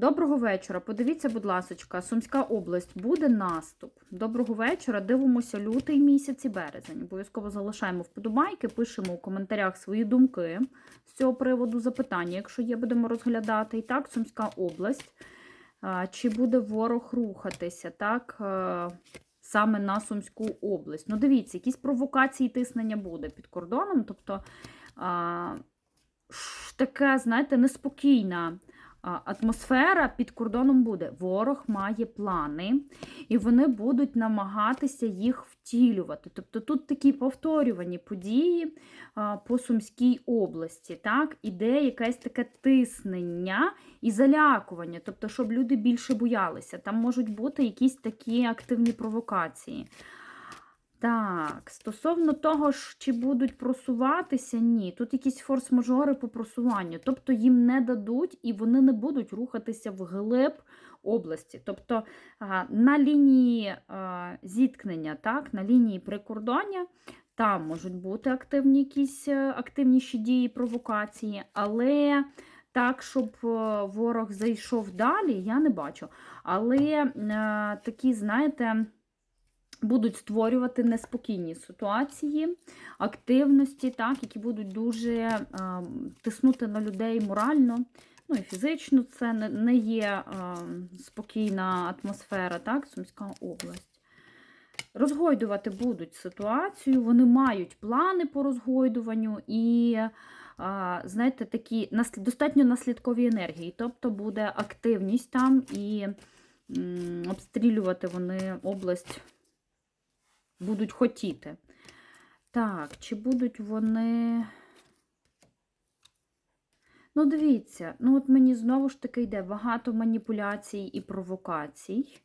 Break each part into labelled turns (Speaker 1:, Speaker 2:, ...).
Speaker 1: Доброго вечора. Подивіться, будь ласка, Сумська область буде наступ. Доброго вечора. Дивимося лютий місяць і березень. Обов'язково залишаємо вподобайки, пишемо у коментарях свої думки з цього приводу запитання, якщо є, будемо розглядати. І так, Сумська область. Чи буде ворог рухатися? Так, е, саме на Сумську область. Ну, дивіться, якісь провокації тиснення буде під кордоном. Тобто таке, знаєте, неспокійна атмосфера під кордоном буде. Ворог має плани, і вони будуть намагатися їх втілювати. Тобто тут такі повторювані події по Сумській області. Так? Іде якесь таке тиснення і залякування, тобто, щоб люди більше боялися. Там можуть бути якісь такі активні провокації. Так, стосовно того, чи будуть просуватися, ні. Тут якісь форс-мажори по просуванню. Тобто їм не дадуть і вони не будуть рухатися вглиб області. Тобто на лінії зіткнення, так, на лінії прикордоння, там можуть бути активні якісь е, активніші дії, провокації, але. Так, щоб е, ворог зайшов далі, я не бачу. Але е, такі, знаєте, будуть створювати неспокійні ситуації, активності, так, які будуть дуже е, тиснути на людей морально, ну і фізично це не, є е, спокійна атмосфера, так, Сумська область. Розгойдувати будуть ситуацію, вони мають плани по розгойдуванню і, а, знаєте, такі достатньо наслідкові енергії. Тобто буде активність там і обстрілювати вони область будуть хотіти. Так, чи будуть вони. Ну, дивіться, ну от мені знову ж таки йде багато маніпуляцій і провокацій,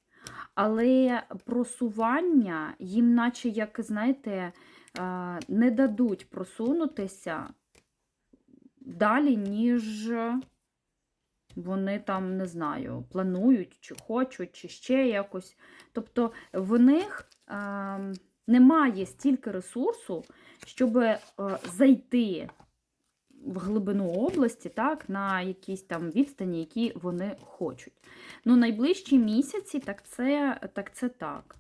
Speaker 1: але просування їм, наче, як, знаєте, не дадуть просунутися далі, ніж вони там, не знаю, планують, чи хочуть, чи ще якось. Тобто в них немає стільки ресурсу, щоб а, зайти в глибину області, так, на якісь там відстані, які вони хочуть. Ну, найближчі місяці, так це так. Це так.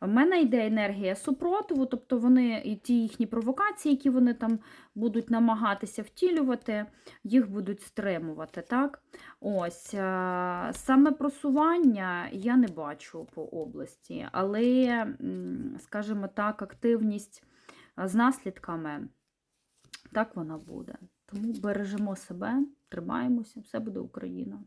Speaker 1: В мене йде енергія супротиву, тобто вони і ті їхні провокації, які вони там будуть намагатися втілювати, їх будуть стримувати. Так? Ось, Саме просування я не бачу по області, але, скажімо так, активність з наслідками, так вона буде. Тому бережемо себе, тримаємося, все буде Україна.